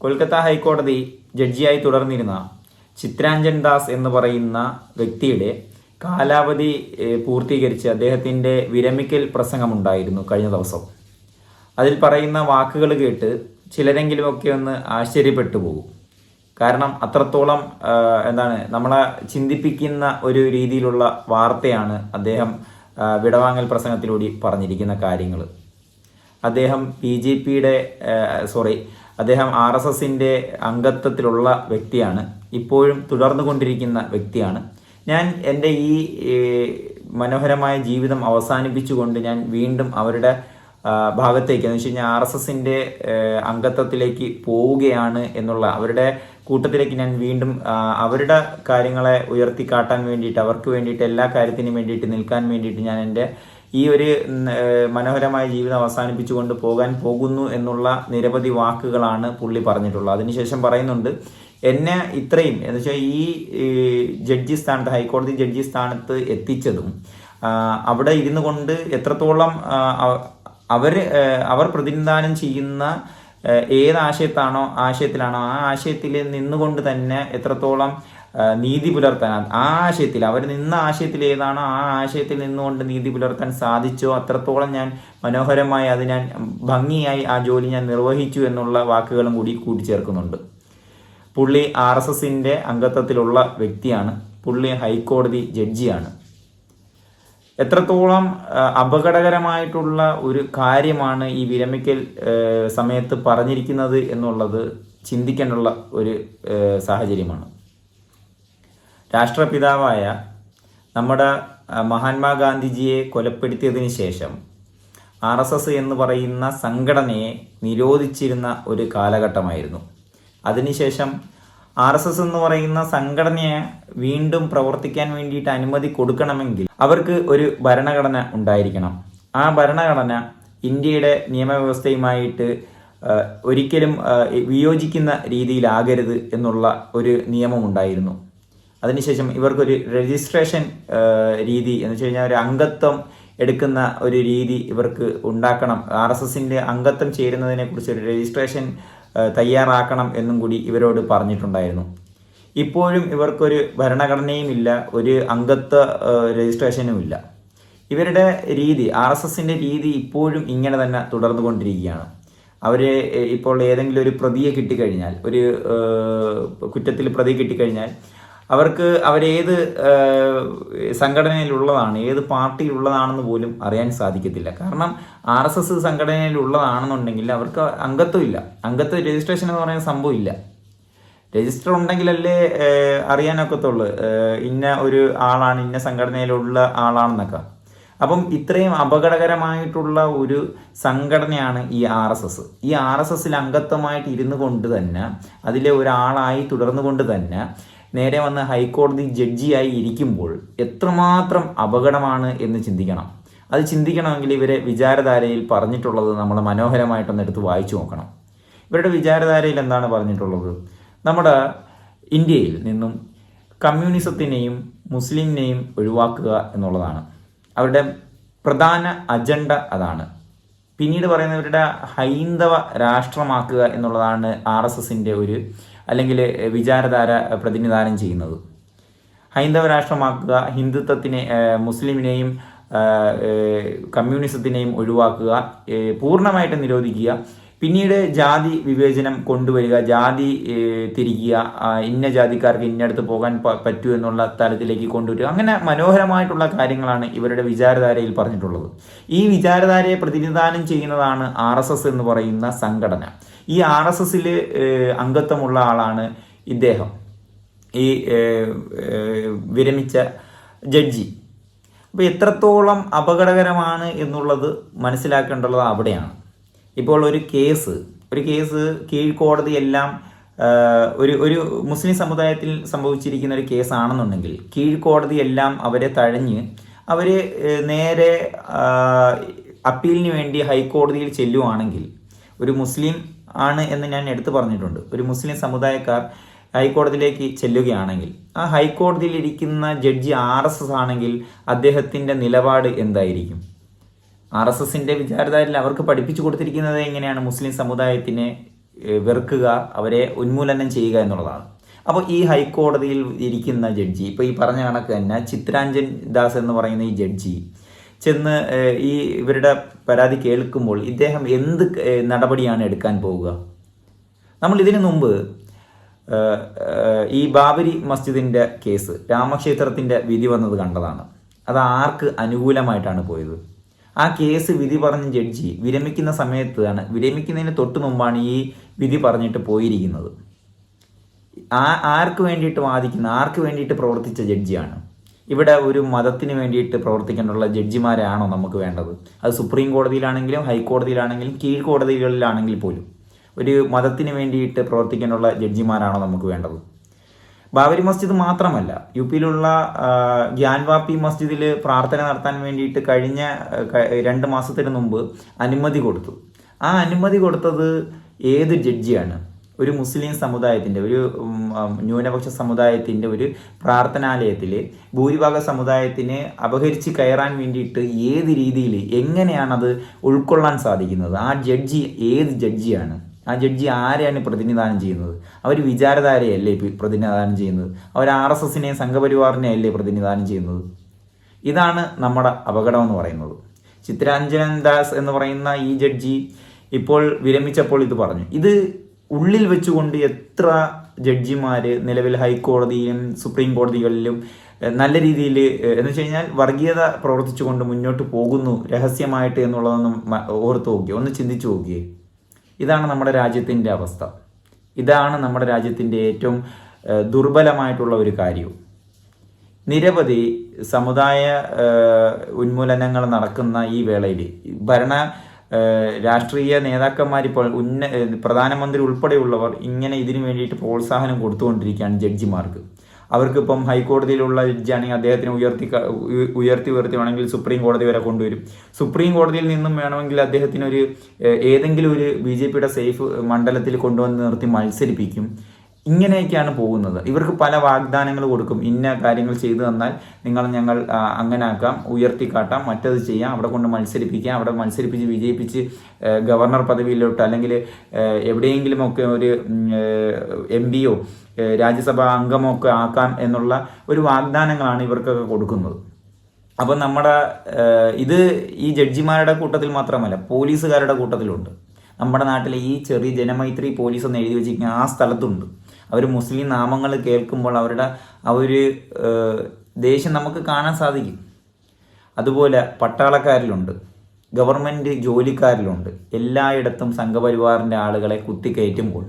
കൊൽക്കത്ത ഹൈക്കോടതി ജഡ്ജിയായി തുടർന്നിരുന്ന ചിത്രാഞ്ജൻ ദാസ് എന്ന് പറയുന്ന വ്യക്തിയുടെ കാലാവധി പൂർത്തീകരിച്ച് അദ്ദേഹത്തിന്റെ വിരമിക്കൽ പ്രസംഗമുണ്ടായിരുന്നു കഴിഞ്ഞ ദിവസം. അതിൽ പറയുന്ന വാക്കുകൾ കേട്ട് ചിലരെങ്കിലുമൊക്കെ ഒന്ന് ആശ്ചര്യപ്പെട്ടു പോകും കാരണം അത്രത്തോളം എന്താണ് നമ്മളെ ചിന്തിപ്പിക്കുന്ന ഒരു രീതിയിലുള്ള വാർത്തയാണ് അദ്ദേഹം വിടവാങ്ങൽ പ്രസംഗത്തിലൂടെ പറഞ്ഞിരിക്കുന്ന കാര്യങ്ങൾ. അദ്ദേഹം ബി ജെ പിയുടെ സോറി അദ്ദേഹം ആർ എസ് എസിന്റെ അംഗത്വത്തിലുള്ള വ്യക്തിയാണ്. ഇപ്പോഴും തുടർന്നു കൊണ്ടിരിക്കുന്ന വ്യക്തിയാണ്. ഞാൻ എന്റെ ഈ മനോഹരമായ ജീവിതം അവസാനിപ്പിച്ചുകൊണ്ട് ഞാൻ വീണ്ടും അവരുടെ ഭാഗത്തേക്ക് എന്ന് വെച്ച് കഴിഞ്ഞാൽ ആർ എസ് എസിന്റെ അംഗത്വത്തിലേക്ക് പോവുകയാണ് എന്നുള്ള അവരുടെ കൂട്ടത്തിലേക്ക് ഞാൻ വീണ്ടും അവരുടെ കാര്യങ്ങളെ ഉയർത്തി കാട്ടാൻ വേണ്ടിയിട്ട് അവർക്ക് വേണ്ടിയിട്ട് എല്ലാ കാര്യത്തിനും വേണ്ടിയിട്ട് നിൽക്കാൻ വേണ്ടിയിട്ട് ഞാൻ എന്റെ ഈ ഒരു മനോഹരമായ ജീവിതം അവസാനിപ്പിച്ചുകൊണ്ട് പോകാൻ പോകുന്നു എന്നുള്ള നിരവധി വാക്കുകളാണ് പുള്ളി പറഞ്ഞിട്ടുള്ളത്. അതിനുശേഷം പറയുന്നുണ്ട് എന്നെ ഇത്രയും എന്ന് വെച്ചാൽ ഈ ജഡ്ജി സ്ഥാനത്ത് ഹൈക്കോടതി ജഡ്ജി സ്ഥാനത്ത് എത്തിച്ചതും അവിടെ ഇരുന്നു കൊണ്ട് എത്രത്തോളം അവർ അവർ പ്രതിനിധാനം ചെയ്യുന്ന ഏത് ആശയത്താണോ ആശയത്തിലാണോ ആ ആശയത്തിൽ നിന്നുകൊണ്ട് തന്നെ എത്രത്തോളം നീതി പുലർത്താൻ. ആ- ആശയത്തിൽ അവർ നിന്ന ആശയത്തിൽ ഏതാണോ? ആ ആശയത്തിൽ നിന്നുകൊണ്ട് നീതി പുലർത്താൻ സാധിച്ചോ? അത്രത്തോളം ഞാൻ മനോഹരമായി അത് ഞാൻ ഭംഗിയായി ആ ജോലി ഞാൻ നിർവഹിച്ചു എന്നുള്ള വാക്കുകളും കൂടി കൂട്ടിച്ചേർക്കുന്നുണ്ട്. പുള്ളി ആർ എസ് എസിന്റെ അംഗത്വത്തിലുള്ള വ്യക്തിയാണ്. പുള്ളി ഹൈക്കോടതി ജഡ്ജിയാണ്. എത്രത്തോളം അപകടകരമായിട്ടുള്ള ഒരു കാര്യമാണ് ഈ വിരമിക്കൽ സമയത്ത് പറഞ്ഞിരിക്കുന്നത് എന്നുള്ളത് ചിന്തിക്കാനുള്ള ഒരു സാഹചര്യമാണ്. രാഷ്ട്രപിതാവായ നമ്മുടെ മഹാത്മാഗാന്ധിജിയെ കൊലപ്പെടുത്തിയതിന് ശേഷം ആർ എസ് എസ് എന്ന് പറയുന്ന സംഘടനയെ നിരോധിച്ചിരുന്ന ഒരു കാലഘട്ടമായിരുന്നു. അതിനുശേഷം ആർ എസ് എസ് എന്ന് പറയുന്ന സംഘടനയെ വീണ്ടും പ്രവർത്തിക്കാൻ വേണ്ടിയിട്ട് അനുമതി കൊടുക്കണമെങ്കിൽ അവർക്ക് ഒരു ഭരണഘടന ഉണ്ടായിരിക്കണം. ആ ഭരണഘടന ഇന്ത്യയുടെ നിയമവ്യവസ്ഥയുമായിട്ട് ഒരിക്കലും വിയോജിക്കുന്ന രീതിയിലാകരുത് എന്നുള്ള ഒരു നിയമമുണ്ടായിരുന്നു. അതിനുശേഷം ഇവർക്കൊരു രജിസ്ട്രേഷൻ രീതി എന്ന് വെച്ച് കഴിഞ്ഞാൽ ഒരു അംഗത്വം എടുക്കുന്ന ഒരു രീതി ഇവർക്ക് ഉണ്ടാക്കണം. ആർ എസ് എസിന്റെ അംഗത്വം ചേരുന്നതിനെ കുറിച്ച് ഒരു രജിസ്ട്രേഷൻ തയ്യാറാക്കണം എന്നും കൂടി ഇവരോട് പറഞ്ഞിട്ടുണ്ടായിരുന്നു. ഇപ്പോഴും ഇവർക്കൊരു ഭരണഘടനയും ഇല്ല ഒരു അംഗത്വ രജിസ്ട്രേഷനുമില്ല. ഇവരുടെ രീതി ആർ എസ് എസിന്റെ രീതി ഇപ്പോഴും ഇങ്ങനെ തന്നെ തുടർന്നു കൊണ്ടിരിക്കുകയാണ് അവർ ഇപ്പോൾ ഏതെങ്കിലും ഒരു പ്രതിയെ കിട്ടിക്കഴിഞ്ഞാൽ ഒരു കുറ്റത്തിൽ പ്രതി കിട്ടിക്കഴിഞ്ഞാൽ അവർക്ക് അവരേത് സംഘടനയിലുള്ളതാണ് ഏത് പാർട്ടിയിലുള്ളതാണെന്ന് പോലും അറിയാൻ സാധിക്കത്തില്ല. കാരണം ആർ എസ് എസ് സംഘടനയിലുള്ളതാണെന്നുണ്ടെങ്കിൽ അവർക്ക് അംഗത്വം ഇല്ല. അംഗത്വ രജിസ്ട്രേഷൻ എന്ന് പറയുന്ന സംഭവം ഇല്ല. രജിസ്റ്റർ ഉണ്ടെങ്കിലല്ലേ അറിയാനൊക്കത്തുള്ളൂ. ഇന്ന ഒരു ആളാണ് ഇന്ന സംഘടനയിലുള്ള ആളാണെന്നൊക്കെ. അപ്പം ഇത്രയും അപകടകരമായിട്ടുള്ള ഒരു സംഘടനയാണ് ഈ ആർ എസ് എസ്. ഈ ആർ എസ് എസിൽ അംഗത്വമായിട്ട് ഇരുന്നു കൊണ്ട് തന്നെ അതിലെ ഒരാളായി തുടർന്നുകൊണ്ട് തന്നെ നേരെ വന്ന് ഹൈക്കോടതി ജഡ്ജിയായി ഇരിക്കുമ്പോൾ എത്രമാത്രം അപകടമാണ് എന്ന് ചിന്തിക്കണം. അത് ചിന്തിക്കണമെങ്കിൽ ഇവരെ വിചാരധാരയിൽ പറഞ്ഞിട്ടുള്ളത് നമ്മൾ മനോഹരമായിട്ടൊന്ന് എടുത്ത് വായിച്ചു നോക്കണം. ഇവരുടെ വിചാരധാരയിൽ എന്താണ് പറഞ്ഞിട്ടുള്ളത്? നമ്മുടെ ഇന്ത്യയിൽ നിന്നും കമ്മ്യൂണിസത്തിനെയും മുസ്ലിമിനെയും ഒഴിവാക്കുക എന്നുള്ളതാണ്. അവരുടെ പ്രധാന അജണ്ട അതാണ്. പിന്നീട് പറയുന്നവരുടെ ഹൈന്ദവ രാഷ്ട്രമാക്കുക എന്നുള്ളതാണ് ആർ എസ് എസിന്റെ ഒരു അല്ലെങ്കിൽ വിചാരധാര പ്രതിനിധാനം ചെയ്യുന്നത്. ഹൈന്ദവ രാഷ്ട്രമാക്കുക ഹിന്ദുത്വത്തിനെ മുസ്ലിമിനെയും കമ്മ്യൂണിസത്തിനെയും ഒഴിവാക്കുക പൂർണമായിട്ട് നിരോധിക്കുക പിന്നീട് ജാതി വിവേചനം കൊണ്ടുവരിക ജാതി തിരിക്കുക ഇന്ന ജാതിക്കാർക്ക് ഇന്നടുത്ത് പോകാൻ പറ്റൂ എന്നുള്ള തലത്തിലേക്ക് കൊണ്ടുവരിക. അങ്ങനെ മനോഹരമായിട്ടുള്ള കാര്യങ്ങളാണ് ഇവരുടെ വിചാരധാരയിൽ പറഞ്ഞിട്ടുള്ളത്. ഈ വിചാരധാരയെ പ്രതിനിധാനം ചെയ്യുന്നതാണ് ആർ എന്ന് പറയുന്ന സംഘടന. ഈ ആർ എസ് എസിൽ അംഗത്വമുള്ള ആളാണ് ഇദ്ദേഹം. ഈ വിരമിച്ച ജഡ്ജി. അപ്പോൾ എത്രത്തോളം അപകടകരമാണ് എന്നുള്ളത് മനസ്സിലാക്കേണ്ടത് അവിടെയാണ്. ഇപ്പോൾ ഒരു കേസ് ഒരു കേസ് കീഴ്ക്കോടതി എല്ലാം ഒരു ഒരു മുസ്ലിം സമുദായത്തിൽ സംഭവിച്ചിരിക്കുന്ന ഒരു കേസാണെന്നുണ്ടെങ്കിൽ കീഴ്ക്കോടതി എല്ലാം അവരെ തഴഞ്ഞ് അവർ നേരെ അപ്പീലിന് വേണ്ടി ഹൈക്കോടതിയിൽ ചെല്ലുവാണെങ്കിൽ ഒരു മുസ്ലിം ആണ് എന്ന് ഞാൻ എടുത്തു പറഞ്ഞിട്ടുണ്ട്. ഒരു മുസ്ലിം സമുദായക്കാർ ഹൈക്കോടതിയിലേക്ക് ചെല്ലുകയാണെങ്കിൽ ആ ഹൈക്കോടതിയിൽ ഇരിക്കുന്ന ജഡ്ജി ആർ ആണെങ്കിൽ അദ്ദേഹത്തിന്റെ നിലപാട് എന്തായിരിക്കും? ആർ എസ് എസിന്റെ വിചാരധാരയിൽ അവർക്ക് പഠിപ്പിച്ചു കൊടുത്തിരിക്കുന്നത് എങ്ങനെയാണ് മുസ്ലിം സമുദായത്തിനെ വെറുക്കുക അവരെ ഉന്മൂലനം ചെയ്യുക എന്നുള്ളതാണ്. അപ്പോൾ ഈ ഹൈക്കോടതിയിൽ ഇരിക്കുന്ന ജഡ്ജി ഇപ്പോൾ ഈ പറഞ്ഞ കണക്ക് തന്നെ ചിത്രാഞ്ജൻ ദാസ് എന്ന് പറയുന്ന ഈ ജഡ്ജി ചെന്ന് ഈ ഇവരുടെ പരാതി കേൾക്കുമ്പോൾ ഇദ്ദേഹം എന്ത് നടപടിയാണ് എടുക്കാൻ പോവുക? നമ്മൾ ഇതിനു മുമ്പ് ഈ ബാബരി മസ്ജിദിന്റെ കേസ് രാമക്ഷേത്രത്തിന്റെ വിധി വന്നത് കണ്ടതാണ്. അത് ആർക്ക് അനുകൂലമായിട്ടാണ് പോയത്? ആ കേസ് വിധി പറഞ്ഞ ജഡ്ജി വിരമിക്കുന്ന സമയത്താണ് വിരമിക്കുന്നതിന് തൊട്ട് മുമ്പാണ് ഈ വിധി പറഞ്ഞിട്ട് പോയിരിക്കുന്നത്. ആ ആർക്ക് വേണ്ടിയിട്ട് വാദിക്കുന്ന ആർക്ക് വേണ്ടിയിട്ട് പ്രവർത്തിച്ച ജഡ്ജിയാണ്? ഇവിടെ ഒരു മതത്തിന് വേണ്ടിയിട്ട് പ്രവർത്തിക്കാനുള്ള ജഡ്ജിമാരാണോ നമുക്ക് വേണ്ടത്? അത് സുപ്രീം കോടതിയിലാണെങ്കിലും ഹൈക്കോടതിയിലാണെങ്കിലും കീഴ്ക്കോടതികളിലാണെങ്കിൽ പോലും ഒരു മതത്തിന് വേണ്ടിയിട്ട് പ്രവർത്തിക്കാനുള്ള ജഡ്ജിമാരാണോ നമുക്ക് വേണ്ടത്? ബാബരി മസ്ജിദ് മാത്രമല്ല യു പിയിലുള്ള ഗ്യാൻവാപ്പി മസ്ജിദിൽ പ്രാർത്ഥന നടത്താൻ വേണ്ടിയിട്ട് കഴിഞ്ഞ രണ്ട് മാസത്തിന് മുമ്പ് അനുമതി കൊടുത്തു. ആ അനുമതി കൊടുത്തത് ഏത് ജഡ്ജിയാണ്? ഒരു മുസ്ലിം സമുദായത്തിന്റെ ഒരു ന്യൂനപക്ഷ സമുദായത്തിന്റെ ഒരു പ്രാർത്ഥനാലയത്തിൽ ഭൂരിഭാഗ സമുദായത്തിനെ അപഹരിച്ച് കയറാൻ വേണ്ടിയിട്ട് ഏത് രീതിയിൽ എങ്ങനെയാണത് ഉൾക്കൊള്ളാൻ സാധിക്കുന്നത്? ആ ജഡ്ജി ഏത് ജഡ്ജിയാണ്? ആ ജഡ്ജി ആരെയാണ് പ്രതിനിധാനം ചെയ്യുന്നത്? അവർ വിചാരധാരയല്ലേ പ്രതിനിധാനം ചെയ്യുന്നത്? അവർ ആർ എസ് എസിനെയും സംഘപരിവാറിനെ അല്ലേ പ്രതിനിധാനം ചെയ്യുന്നത്? ഇതാണ് നമ്മുടെ അപകടം എന്ന് പറയുന്നത്. ചിത്രാഞ്ജനൻ ദാസ് എന്ന് പറയുന്ന ഈ ജഡ്ജി ഇപ്പോൾ വിരമിച്ചപ്പോൾ ഇത് പറഞ്ഞു. ഇത് ഉള്ളിൽ വെച്ചുകൊണ്ട് എത്ര ജഡ്ജിമാർ നിലവിൽ ഹൈക്കോടതിയിലും സുപ്രീം കോടതികളിലും നല്ല രീതിയിൽ എന്ന് വെച്ച് കഴിഞ്ഞാൽ വർഗീയത പ്രവർത്തിച്ചുകൊണ്ട് മുന്നോട്ട് പോകുന്നു രഹസ്യമായിട്ട് എന്നുള്ളതൊന്നും ഓർത്ത് നോക്കിയേ? ഒന്ന് ചിന്തിച്ചു നോക്കിയേ. ഇതാണ് നമ്മുടെ രാജ്യത്തിന്റെ അവസ്ഥ. ഇതാണ് നമ്മുടെ രാജ്യത്തിന്റെ ഏറ്റവും ദുർബലമായിട്ടുള്ള ഒരു കാര്യവും. നിരവധി സമുദായ ഉന്മൂലനങ്ങൾ നടക്കുന്ന ഈ വേളയിൽ ഭരണ രാഷ്ട്രീയ നേതാക്കന്മാർ ഇപ്പോൾ ഉന്ന പ്രധാനമന്ത്രി ഉൾപ്പെടെയുള്ളവർ ഇങ്ങനെ ഇതിനു വേണ്ടിയിട്ട് പ്രോത്സാഹനം കൊടുത്തുകൊണ്ടിരിക്കുകയാണ് ജഡ്ജിമാർക്ക്. അവർക്കിപ്പം ഹൈക്കോടതിയിലുള്ള ജഡ്ജാണെങ്കിൽ അദ്ദേഹത്തിന് ഉയർത്തി ഉയർത്തി ഉയർത്തി വേണമെങ്കിൽ സുപ്രീം കോടതി വരെ കൊണ്ടുവരും. സുപ്രീം കോടതിയിൽ നിന്നും വേണമെങ്കിൽ അദ്ദേഹത്തിന് ഒരു ഏതെങ്കിലും ഒരു ബി ജെ പിയുടെ സേഫ് മണ്ഡലത്തിൽ കൊണ്ടുവന്ന് നിർത്തി മത്സരിപ്പിക്കും. ഇങ്ങനെയൊക്കെയാണ് പോകുന്നത്. ഇവർക്ക് പല വാഗ്ദാനങ്ങൾ കൊടുക്കും. ഇന്ന കാര്യങ്ങൾ ചെയ്തു തന്നാൽ നിങ്ങൾ ഞങ്ങൾ അങ്ങനെ ആക്കാം ഉയർത്തിക്കാട്ടാം മറ്റത് ചെയ്യാം അവിടെ കൊണ്ട് മത്സരിപ്പിക്കാം അവിടെ മത്സരിപ്പിച്ച് വിജയിപ്പിച്ച് ഗവർണർ പദവിയിലോട്ട് അല്ലെങ്കിൽ എവിടെയെങ്കിലുമൊക്കെ ഒരു എം രാജ്യസഭാ അംഗമൊക്കെ ആക്കാം എന്നുള്ള ഒരു വാഗ്ദാനങ്ങളാണ് ഇവർക്കൊക്കെ കൊടുക്കുന്നത്. അപ്പം നമ്മുടെ ഇത് ഈ ജഡ്ജിമാരുടെ കൂട്ടത്തിൽ മാത്രമല്ല പോലീസുകാരുടെ കൂട്ടത്തിലുണ്ട്. നമ്മുടെ നാട്ടിലെ ഈ ചെറിയ ജനമൈത്രി പോലീസ് എന്ന് എഴുതി വെച്ചിരിക്കുന്ന ആ സ്ഥലത്തുണ്ട്. അവർ മുസ്ലിം നാമങ്ങൾ കേൾക്കുമ്പോൾ അവരുടെ ആ ഒരു ദേഷ്യം നമുക്ക് കാണാൻ സാധിക്കും. അതുപോലെ പട്ടാളക്കാരിലുണ്ട് ഗവൺമെന്റ് ജോലിക്കാരിലുണ്ട്. എല്ലായിടത്തും സംഘപരിവാറിന്റെ ആളുകളെ കുത്തിക്കയറ്റുമ്പോൾ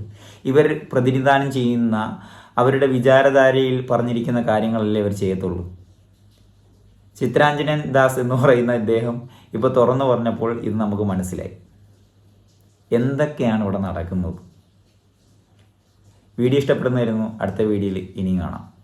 ഇവർ പ്രതിനിധാനം ചെയ്യുന്ന അവരുടെ വിചാരധാരയിൽ പറഞ്ഞിരിക്കുന്ന കാര്യങ്ങളല്ലേ ഇവർ ചെയ്യത്തുള്ളൂ. ചിത്രാഞ്ജനൻ ദാസ് എന്ന് പറയുന്ന ഇദ്ദേഹം ഇപ്പോൾ തുറന്നു പറഞ്ഞപ്പോൾ ഇത് നമുക്ക് മനസ്സിലായി. എന്തൊക്കെയാണ് ഇവിടെ നടക്കുന്നത്? വീഡിയോ ഇഷ്ടപ്പെടുന്നതായിരുന്നു അടുത്ത വീഡിയോയിൽ ഇനിയും കാണാം.